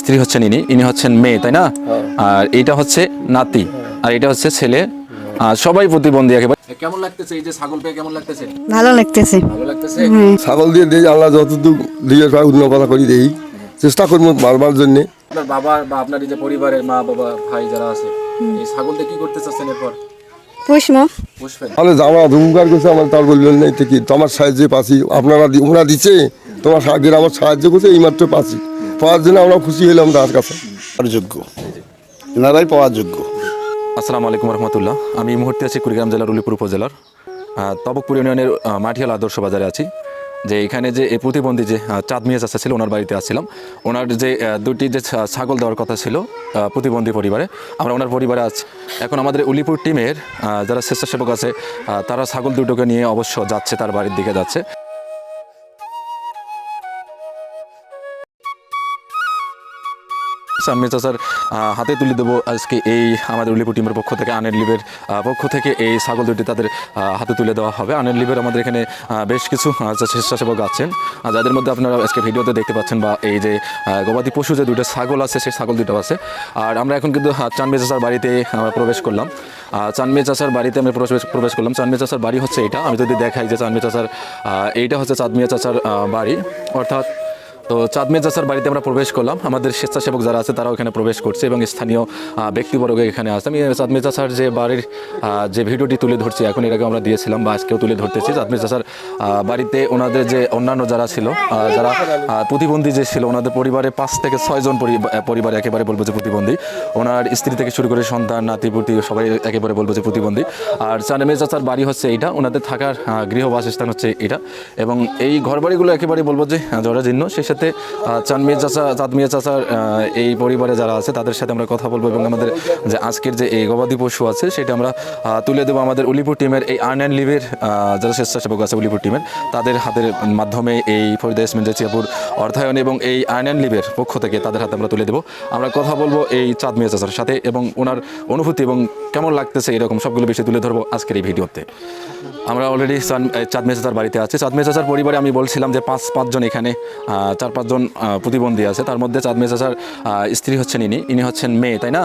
স্ত্রী হচ্ছেন ইনি ইনি হচ্ছেন মেয়ে তাই না? আর এইটা হচ্ছে নাতি আর এটা হচ্ছে ছেলে আর সবাই প্রতিবন্ধী একেবারে। কেমন লাগতেছে এই যে ছাগল পেয়ে কেমন লাগতেছে? ভালো লাগতেছে। ভালো লাগতেছে? ছাগল দিয়ে দেই আল্লাহ যতটুকু দিয়ে পায় উন্নপনা করি দেই। চেষ্টা করব মারবার জন্যে। আপনার বাবা বা আপনার এই যে পরিবারের মা বাবা ভাই যারা আছে এই ছাগল কি করতে চাচ্ছেন এরপর? তাহলে জামা ধুমকার করছে আমার তার বললেন কি তোমার সাহায্যে পাচ্ছি? আপনারা ওরা দিচ্ছে তোমার সাহায্যের আমার সাহায্য করছে এইমাত্র পাচ্ছি। পাওয়ার জন্য আমরা খুশি হলাম তার কাছে। পাওয়ার যোগ্য। এনারাই পাওয়ার যোগ্য। আসসালামু আলাইকুম রহমতুল্লাহ। আমি এই মুহূর্তে আছি কুড়িগ্রাম জেলার উলিপুর উপজেলার। তবকপুর ইউনিয়নের আহ, মাটিয়াল আদর্শ বাজারে আছি। যে এখানে যে এই প্রতিবন্ধী যে চাঁদ মিয়া চাষা ছিল ওনার বাড়িতে আসছিলাম। ওনার যে দুটি যে ছা- ছাগল দেওয়ার কথা ছিল প্রতিবন্ধী পরিবারে আমরা ওনার পরিবারে আছি। এখন আমাদের উলিপুর টিমের যারা স্বেচ্ছাসেবক আছে তারা ছাগল দুটোকে নিয়ে অবশ্য যাচ্ছে তার বাড়ির দিকে যাচ্ছে। চাচার আহ, হাতে তুলে দেবো আজকে এই আমাদের উলিপুর টিমের পক্ষ থেকে আনের লিভের পক্ষ থেকে এই ছাগল দুটি তাদের হাতে তুলে দেওয়া হবে। আনের লিভের আমাদের এখানে বেশ কিছু স্বেচ্ছাসেবক আছেন। যাদের মধ্যে আপনারা আজকে ভিডিওতে দেখতে পাচ্ছেন বা এই যে গবাদি পশু যে দুটো ছাগল আছে সেই ছাগল দুটো আছে। আর আমরা এখন কিন্তু চানমি চাচার বাড়িতে আমরা প্রবেশ করলাম। চানমি চাচার বাড়িতে আমরা প্রবেশ প্রবেশ করলাম। চানমি চাচার বাড়ি হচ্ছে এটা। আমি যদি দেখাই যে চানমি আহ, এইটা হচ্ছে চাঁদমিয়া আহ, বাড়ি। অর্থাৎ তো চাঁদমিয়া চাচার বাড়িতে আমরা প্রবেশ করলাম। আমাদের স্বেচ্ছাসেবক যারা আছে তারাও এখানে প্রবেশ করছে এবং স্থানীয় ব্যক্তিবর্গ এখানে আছে আমি চাঁদমিয়া চাচার যে বাড়ির যে ভিডিওটি তুলে ধরছি এখন আগে আমরা দিয়েছিলাম বা আজকেও তুলে ধরতেছি। চাঁদমিয়া চাচার আহ, বাড়িতে ওনাদের যে অন্যান্য যারা ছিল যারা প্রতিবন্ধী যে ছিল ওনাদের পরিবারে পাঁচ থেকে ছয়জন পরি- পরিবার একেবারে বলব যে প্রতিবন্ধী। ওনার স্ত্রী থেকে শুরু করে সন্তান নাতিপুতি সবাই একেবারে বলব যে প্রতিবন্ধী। আর চানমিয়া চাচার বাড়ি হচ্ছে এইটা। ওনাদের থাকার গৃহবাসস্থান হচ্ছে এটা এবং এই ঘরবাড়িগুলো একেবারে বলব যে জরাজীর্ণ। সেই সাথে আহ, চানমিয়া চাচা চাঁদমিয়া চাচার আহ, এই পরিবারে যারা আছে তাদের সাথে আমরা কথা বলব এবং আমাদের যে আজকের যে এই গবাদি পশু আছে সেটা আমরা তুলে দেবো আমাদের উলিপুর টিমের এই আর্ন অ্যান্ড লিভের যারা স্বেচ্ছাসেবক আছে উলিপুর টিমের তাদের হাতের মাধ্যমে এই ফরিদা ইসমিন জেচিয়াপুর অর্থায়ন এবং এই আর্ন অ্যান্ড লিভের পক্ষ থেকে তাদের হাতে আমরা তুলে দেবো। আমরা কথা বলব এই চাঁদ চাঁদমিয়া চাচার সাথে এবং ওনার অনুভূতি এবং কেমন লাগতেছে এরকম সবগুলো বিষয় তুলে ধরবো আজকের এই ভিডিওতে। আমরা অলরেডি চাঁদমিয়া চাচার বাড়িতে আছি। চাঁদমিয়া চাচার পরিবারে আমি বলছিলাম যে পাঁচ পাঁচজন এখানে চার পাঁচজন প্রতিবন্ধী আছে। তার মধ্যে চাঁদ চাচার স্ত্রী হচ্ছেন ইনি। ইনি হচ্ছেন মেয়ে তাই না?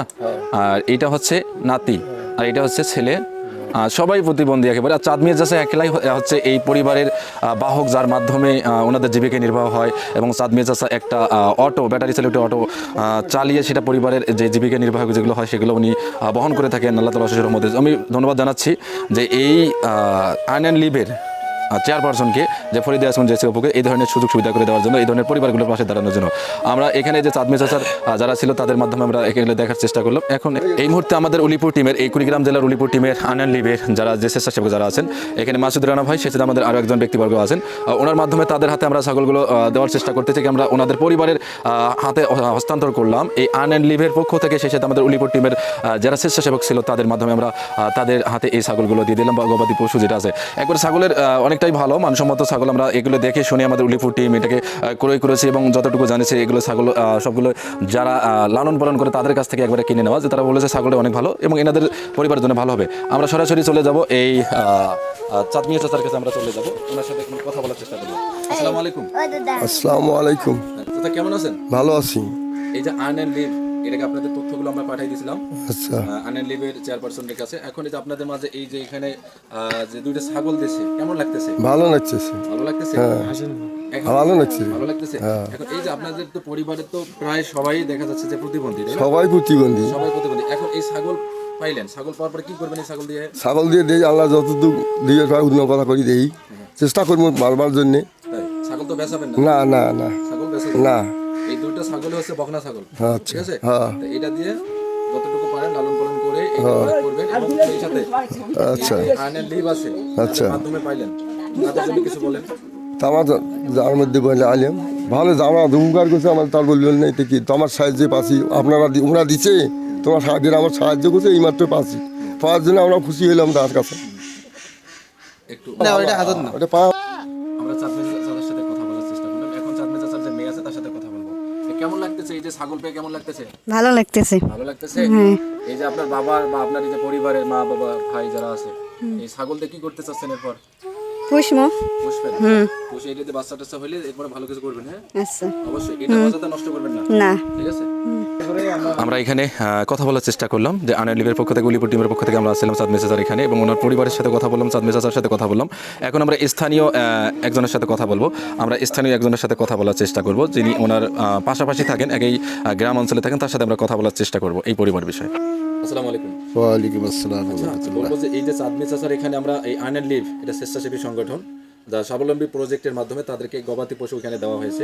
আর এটা হচ্ছে নাতি। আর এটা হচ্ছে ছেলে সবাই প্রতিবন্ধী একেবারে। আর চাঁদ মিয়া চাষা একলাই হচ্ছে এই পরিবারের বাহক যার মাধ্যমে ওনাদের জীবিকা নির্বাহ হয় এবং চাঁদমিয়া চাষা একটা অটো, ব্যাটারি চালিত অটো চালিয়ে সেটা পরিবারের যে জীবিকা নির্বাহ যেগুলো হয় সেগুলো উনি বহন করে থাকেন আল্লাহ তালা রহমতে। আমি ধন্যবাদ জানাচ্ছি যে এই আর্ন অ্যান্ড লিভের চেয়ারপারসনকে যে ফরিদে আসমান জেসি অপুকে এই ধরনের সুযোগ সুবিধা করে দেওয়ার জন্য এই ধরনের পরিবারগুলোর পাশে দাঁড়ানোর জন্য। আমরা এখানে যে চাঁদমি চাচার যারা ছিল তাদের মাধ্যমে আমরা এখানে দেখার চেষ্টা করলাম। এখন এই মুহূর্তে আমাদের উলিপুর টিমের এই কুড়িগ্রাম জেলার উলিপুর টিমের আনান লিভের যারা যে স্বেচ্ছাসেবক যারা আছেন এখানে মাসুদ রানা ভাই সেখানে আমাদের আরও একজন ব্যক্তিবর্গ আছেন। ওনার মাধ্যমে তাদের হাতে আমরা ছাগলগুলো দেওয়ার চেষ্টা করতে থেকে আমরা ওনাদের পরিবারের হাতে হস্তান্তর করলাম। এই আন অ্যান্ড লিভের পক্ষ থেকে সেই সাথে আমাদের উলিপুর টিমের যারা স্বেচ্ছাসেবক ছিল তাদের মাধ্যমে আমরা তাদের হাতে এই ছাগলগুলো দিয়ে দিলাম। বা গবাদি পশু যেটা আছে। একবার ছাগলের আহ, অনেকটাই ভালো। মানসম্মত ছাগল আমরা এগুলো দেখে শুনে আমাদের উলিপুর টিম এটাকে ক্রয় করেছি এবং যতটুকু জানিছি এগুলো ছাগল সবগুলো যারা লালন পালন করে তাদের কাছ থেকে একবারে কিনে নেওয়া। যে তারা বলেছে ছাগলটা অনেক ভালো এবং এনাদের পরিবারের জন্য ভালো হবে। আমরা সরাসরি চলে যাব এই চাঁদমিয়া চাচার কাছে আমরা চলে যাব। ওনার সাথে একটু কথা বলার চেষ্টা করব। আসসালামু আলাইকুম। আসসালামু আলাইকুম। চাচা কেমন আছেন? ভালো আছি। এই যে আর্ন অ্যান্ড লিভ এটাকে আপনাদের তথ্যগুলো আমরা পাঠিয়ে দিয়েছিলাম। আচ্ছা। চেয়ারপারসনের কাছে। এখন এই যে আপনাদের মাঝে এই যে এখানে যে দুইটা ছাগল দিয়েছে কেমন লাগতেছে? ভালো লাগছে ভালো লাগতেছে? ভালো লাগছে। ভালো লাগতেছে? এখন এই যে আপনাদের তো পরিবারে তো প্রায় সবাই দেখা যাচ্ছে যে প্রতিবন্ধী সবাই প্রতিবন্ধী। সবাই প্রতিবন্ধী। এখন এই ছাগল পাইলেন। ছাগল পাওয়ার পরে কি করবেন এই ছাগল দিয়ে? ছাগল দিয়ে দেই আল্লাহ যতটুকু দিয়ে পায় উন্নপনা করি দেই। চেষ্টা করব মারবার জন্যে। ছাগল তো বেচাবেন না? না না ছাগল না। এই ছাগল হচ্ছে বকনা ছাগল আচ্ছা, ঠিক আছে? হ্যাঁ। তো এটা দিয়ে যতটুকু পারেন লালন পালন করে করবেন এবং সেই সাথে আচ্ছা। লিভ আছে আচ্ছা। মাধ্যমে পাইলেন। তাদের জন্য কিছু বলেন। যার মধ্যে বলে আলিম। ভালো জামা ধুমকার করছে আমার তার বললেন নাই তো কি তোমার সাহায্যে পাচ্ছি আপনারা ওরা দিচ্ছে তোমার সাহায্যের আমার সাহায্য করছে এইমাত্র পাচ্ছি। পাওয়ার জন্য আমরা খুশি হলাম তার কাছে। একটু ওটা পাওয়া আমরা চাঁদমে চাচার সাথে কথা বলার চেষ্টা করলাম এখন চাঁদমে চাচার যে মেয়ে আছে তার সাথে কথা বলব তো কেমন লাগতেছে? এই যে ছাগল পেয়ে কেমন লাগতেছে? ভালো লাগতেছে। ভালো লাগতেছে? এই যে আপনার বাবা বা আপনার এই যে পরিবারের মা বাবা ভাই যারা আছে এই ছাগল দিয়ে কি করতে চাচ্ছেন এরপর? পুষমো পুষবেন হুম। পুষে এটাতে বাচ্চা টাচ্চা হইলে এরপরে ভালো কিছু করবেন হ্যাঁ? আচ্ছা। অবশ্যই এটা মজাটা নষ্ট করবেন না। না। ঠিক আছে? আমরা এখানে কথা বলার চেষ্টা করলাম যে আনার লিভের পক্ষ থেকে উলিপুর টিমের পক্ষ থেকে আমরা আসছিলাম চাঁদ মেসাজার এখানে এবং ওনার পরিবারের সাথে কথা বললাম চাঁদ মেসাজার সাথে কথা বললাম। এখন আমরা স্থানীয় আহ, একজনের সাথে কথা বলব। আমরা স্থানীয় একজনের সাথে কথা বলার চেষ্টা করব যিনি ওনার পাশাপাশি থাকেন একই গ্রাম অঞ্চলে থাকেন তার সাথে আমরা কথা বলার চেষ্টা করব এই পরিবার বিষয়ে। আসসালামু আলাইকুম। ওয়ালাইকুম আসসালাম বলব যে এই যে এখানে আমরা এই আনার লিভ এটা স্বেচ্ছাসেবী সংগঠন যা স্বাবলম্বী প্রজেক্টের মাধ্যমে তাদেরকে গবাদি পশু এখানে দেওয়া হয়েছে।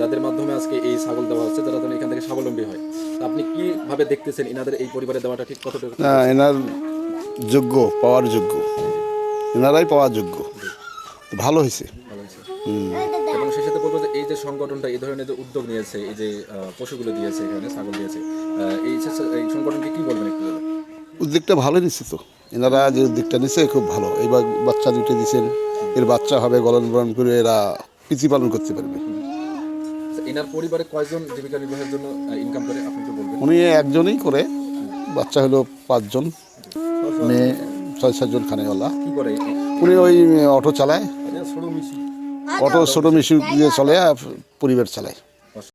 যাদের মাধ্যমে আজকে এই ছাগল দেওয়া হচ্ছে যারা যেন এখান থেকে স্বাবলম্বী হয়। আপনি কীভাবে দেখতেছেন? ইনাদের এই পরিবারে দেওয়াটা ঠিক কতটুকু? না এনার যোগ্য পাওয়ার যোগ্য। এনারাই পাওয়ার যোগ্য। ভালো হয়েছে। এবং সেই সাথে বলব যে এই যে সংগঠনটা এই ধরনের যে উদ্যোগ নিয়েছে এই যে পশুগুলো দিয়েছে এখানে ছাগল দিয়েছে এই সংগঠনকে কি বলবেন একটু উদ্যোগটা ভালো নিচ্ছে তো। এনারা যে উদ্যোগটা নিচ্ছে খুব ভালো। এবার বাচ্চা দুটো দিচ্ছেন এর বাচ্চা হবে গলন বরণ করে এরা পিচি পালন করতে পারবে। আচ্ছা, এনার পরিবারে কয়জন জীবিকা নির্বাহের জন্য ইনকাম করে আপনি বলবেন? উনি একজনই করে। বাচ্চা হলো পাঁচজন। মেয়ে ছয় সাতজন খানেওয়ালা। কি করে? উনি ওই অটো চালায়। অটো ছোটো মিশু দিয়ে চলে আর পরিবার চালায়।